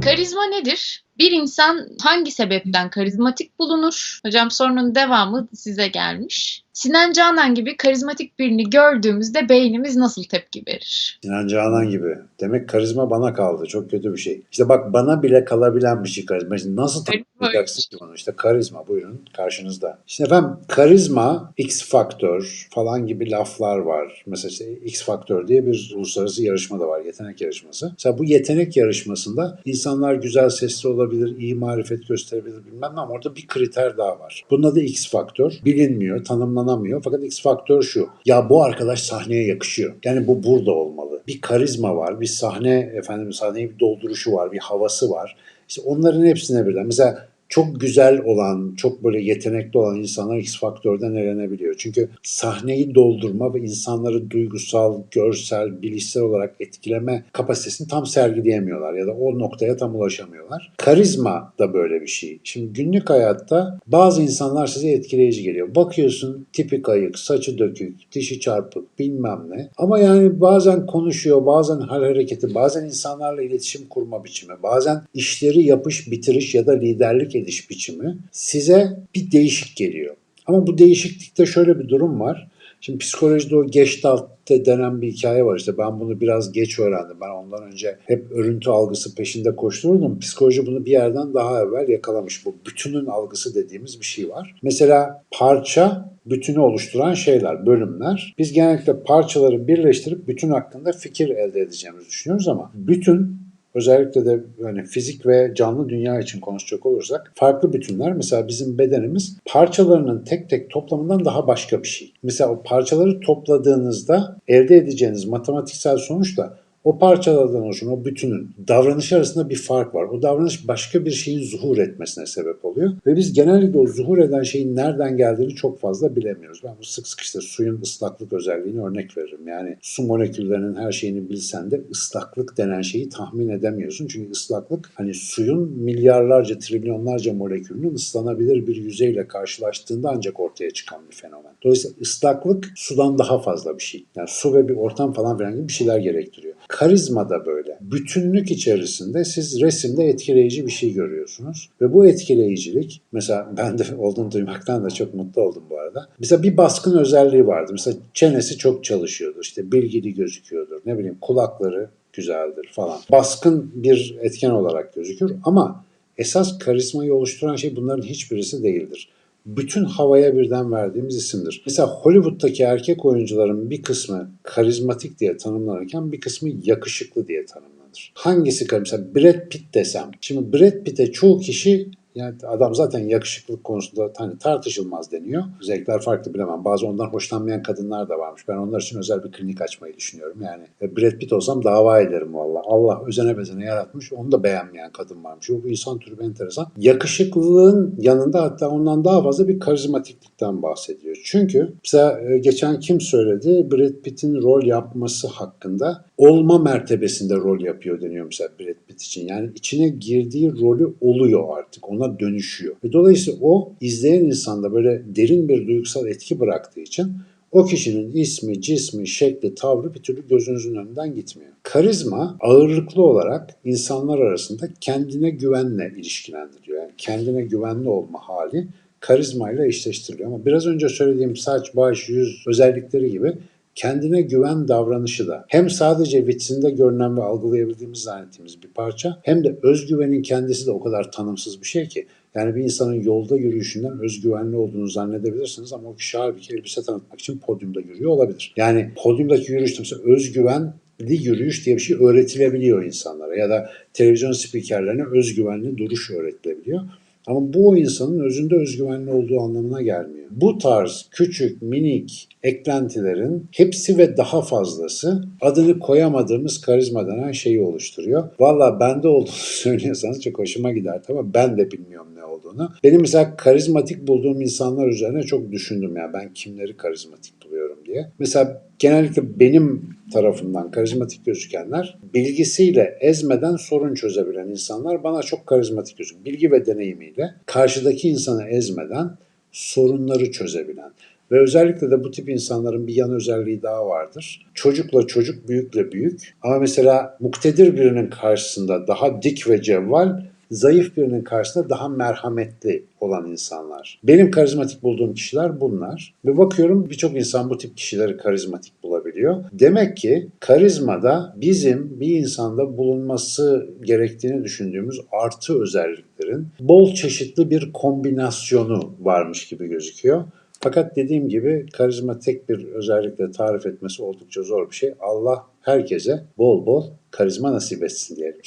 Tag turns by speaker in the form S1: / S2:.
S1: Karizma nedir? Bir insan hangi sebepten karizmatik bulunur? Hocam sorunun devamı size gelmiş. Sinan Canan gibi karizmatik birini gördüğümüzde beynimiz nasıl tepki verir?
S2: Sinan Canan gibi. Demek karizma bana kaldı. Çok kötü bir şey. İşte bak bana bile kalabilen bir şey karizma. Şimdi nasıl tanımlayacaksın ki bunu? İşte karizma buyurun karşınızda. İşte efendim karizma, X faktör falan gibi laflar var. Mesela işte X faktör diye bir uluslararası yarışma da var. Yetenek yarışması. Mesela bu yetenek yarışmasında insanlar güzel sesli olabilir, iyi marifet gösterebilir bilmem ne ama orada bir kriter daha var. Bunun adı X faktör. Bilinmiyor, tanımlanamıyor. Fakat X faktör şu. Ya bu arkadaş sahneye yakışıyor. Yani bu burada olmalı. Bir karizma var, bir sahne efendim sahneyi bir dolduruşu var, bir havası var. İşte onların hepsine birden. Mesela çok güzel olan, çok böyle yetenekli olan insanlar X faktörden elenebiliyor. Çünkü sahneyi doldurma ve insanları duygusal, görsel, bilişsel olarak etkileme kapasitesini tam sergileyemiyorlar ya da o noktaya tam ulaşamıyorlar. Karizma da böyle bir şey. Şimdi günlük hayatta bazı insanlar size etkileyici geliyor. Bakıyorsun tipi kayık, saçı dökük, dişi çarpık bilmem ne. Ama yani bazen konuşuyor, bazen hal hareketi, bazen insanlarla iletişim kurma biçimi, bazen işleri yapış bitiriş ya da liderlik ediş biçimi size bir değişik geliyor. Ama bu değişiklikte şöyle bir durum var. Şimdi psikolojide o Gestalt denen bir hikaye var işte ben bunu biraz geç öğrendim. Ben ondan önce hep örüntü algısı peşinde koştururdum. Psikoloji bunu bir yerden daha evvel yakalamış. Bu bütünün algısı dediğimiz bir şey var. Mesela parça bütünü oluşturan şeyler, bölümler. Biz genellikle parçaları birleştirip bütün hakkında fikir elde edeceğimizi düşünüyoruz ama bütün Özellikle de yani fizik ve canlı dünya için konuşacak olursak farklı bütünler mesela bizim bedenimiz parçalarının tek tek toplamından daha başka bir şey. Mesela o parçaları topladığınızda elde edeceğiniz matematiksel sonuç da o parçalardan oluşan o bütünün davranışı arasında bir fark var. O davranış başka bir şeyin zuhur etmesine sebep oluyor. Ve biz genellikle o zuhur eden şeyin nereden geldiğini çok fazla bilemiyoruz. Ben bu sık sık işte suyun ıslaklık özelliğini örnek veririm. Yani su moleküllerinin her şeyini bilsen de ıslaklık denen şeyi tahmin edemiyorsun. Çünkü ıslaklık hani suyun milyarlarca, trilyonlarca molekülünün ıslanabilir bir yüzeyle karşılaştığında ancak ortaya çıkan bir fenomen. Dolayısıyla ıslaklık sudan daha fazla bir şey. Yani su ve bir ortam falan filan gibi bir şeyler gerektiriyor. Karizma da böyle. Bütünlük içerisinde siz resimde etkileyici bir şey görüyorsunuz. Ve bu etkileyicilik, mesela ben de olduğunu duymaktan da çok mutlu oldum bu arada. Mesela bir baskın özelliği vardı. Mesela çenesi çok çalışıyordur, işte bilgili gözüküyordur, ne bileyim kulakları güzeldir falan. Baskın bir etken olarak gözükür ama esas karizmayı oluşturan şey bunların hiçbirisi değildir bütün havaya birden verdiğimiz isimdir. Mesela Hollywood'daki erkek oyuncuların bir kısmı karizmatik diye tanımlanırken bir kısmı yakışıklı diye tanımlanır. Hangisi karizmatik? Mesela Brad Pitt desem. Şimdi Brad Pitt'e çoğu kişi yani adam zaten yakışıklılık konusunda hani tartışılmaz deniyor. Zevkler farklı bilemem. Bazı ondan hoşlanmayan kadınlar da varmış. Ben onlar için özel bir klinik açmayı düşünüyorum. Yani e, Brad Pitt olsam dava ederim valla. Allah özene bezene yaratmış. Onu da beğenmeyen kadın varmış. Bu insan türü enteresan. Yakışıklılığın yanında hatta ondan daha fazla bir karizmatiklikten bahsediyor. Çünkü mesela e, geçen kim söyledi? Brad Pitt'in rol yapması hakkında olma mertebesinde rol yapıyor deniyor mesela Brad Pitt için. Yani içine girdiği rolü oluyor artık. Ona dönüşüyor. Ve dolayısıyla o izleyen insanda böyle derin bir duygusal etki bıraktığı için o kişinin ismi, cismi, şekli, tavrı bir türlü gözünüzün önünden gitmiyor. Karizma ağırlıklı olarak insanlar arasında kendine güvenle ilişkilendiriyor. Yani kendine güvenli olma hali karizmayla eşleştiriliyor. Ama biraz önce söylediğim saç, baş, yüz özellikleri gibi kendine güven davranışı da hem sadece vitrinde görünen ve algılayabildiğimiz zannettiğimiz bir parça hem de özgüvenin kendisi de o kadar tanımsız bir şey ki yani bir insanın yolda yürüyüşünden özgüvenli olduğunu zannedebilirsiniz ama o kişi halbuki elbise tanıtmak için podyumda yürüyor olabilir. Yani podyumdaki yürüyüşte mesela özgüvenli yürüyüş diye bir şey öğretilebiliyor insanlara ya da televizyon spikerlerine özgüvenli duruş öğretilebiliyor. Ama bu o insanın özünde özgüvenli olduğu anlamına gelmiyor. Bu tarz küçük, minik eklentilerin hepsi ve daha fazlası adını koyamadığımız karizma denen şeyi oluşturuyor. Valla bende olduğunu söylüyorsanız çok hoşuma gider ama ben de bilmiyorum ne olduğunu. Benim mesela karizmatik bulduğum insanlar üzerine çok düşündüm ya ben kimleri karizmatik buluyorum diye. Mesela genellikle benim tarafından karizmatik gözükenler bilgisiyle ezmeden sorun çözebilen insanlar bana çok karizmatik gözüküyor. Bilgi ve deneyimiyle karşıdaki insanı ezmeden sorunları çözebilen. Ve özellikle de bu tip insanların bir yan özelliği daha vardır. Çocukla çocuk, büyükle büyük. Ama mesela muktedir birinin karşısında daha dik ve cevval, zayıf birinin karşısında daha merhametli olan insanlar. Benim karizmatik bulduğum kişiler bunlar. Ve bakıyorum birçok insan bu tip kişileri karizmatik bulabiliyor. Demek ki karizmada bizim bir insanda bulunması gerektiğini düşündüğümüz artı özelliklerin bol çeşitli bir kombinasyonu varmış gibi gözüküyor. Fakat dediğim gibi karizma tek bir özellikle tarif etmesi oldukça zor bir şey. Allah herkese bol bol karizma nasip etsin diyelim.